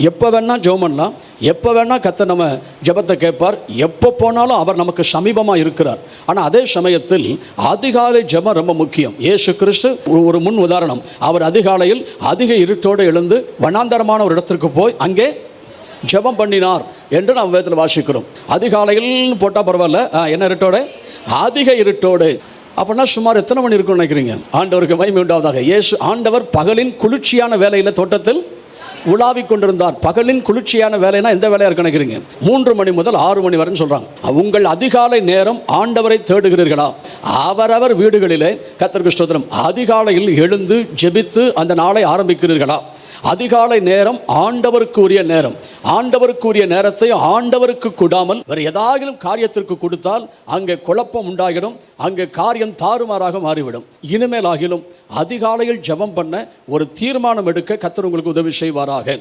எப்போ வேணால் ஜெபம் பண்ணலாம். எப்போ வேணால் கத்த நம்ம ஜெபத்தை கேட்பார். எப்போ போனாலும் அவர் நமக்கு சமீபமாக இருக்கிறார். ஆனால் அதே சமயத்தில் அதிகாலை ஜெபம் ரொம்ப முக்கியம். ஏசு கிறிஸ்து ஒரு- முன் உதாரணம். அவர் அதிகாலையில் அதிக இருட்டோடு எழுந்து வனாந்தரமான ஒரு இடத்திற்கு போய் அங்கே ஜெபம் பண்ணினார் என்று நாம் வேதத்தில் வாசிக்கிறோம். அதிகாலையில் போட்டால் பரவாயில்ல. ஆ, என்ன இருட்டோடு? அதிக இருட்டோடு. அப்படின்னா சுமார் எத்தனை மணி இருக்கும்னு நினைக்கிறீங்க? ஆண்டவருக்கு மகிமை உண்டாவதாக. இயேசு ஆண்டவர் பகலின் குளிர்ச்சியான வேலையில் தோட்டத்தில் உலாவிக் கொண்டிருந்தார். பகலின் குளிர்ச்சியான வேலைனா எந்த வேலையாக கணக்கிறீங்க மூன்று மணி முதல் ஆறு மணி வரைன்னு சொல்கிறாங்க உங்கள் அதிகாலை நேரம் ஆண்டவரை தேடுகிறீர்களா? அவரவர் வீடுகளிலே கத்தருக்கு ஸ்தோத்திரம். அதிகாலையில் எழுந்து ஜெபித்து அந்த நாளை ஆரம்பிக்கிறீர்களா? அதிகாலை நேரம் ஆண்டவருக்குரிய நேரம். ஆண்டவருக்குரிய நேரத்தை ஆண்டவருக்கு கூடாமல் வேறு ஏதாகிலும் காரியத்திற்கு கொடுத்தால் அங்கே குழப்பம் உண்டாகிடும் அங்கே காரியம் தாறுமாறாக மாறிவிடும். இனிமேல் ஆகிலும் அதிகாலையில் ஜெபம் பண்ண ஒரு தீர்மானம் எடுக்க கத்தர் உங்களுக்கு உதவி செய்வாராக.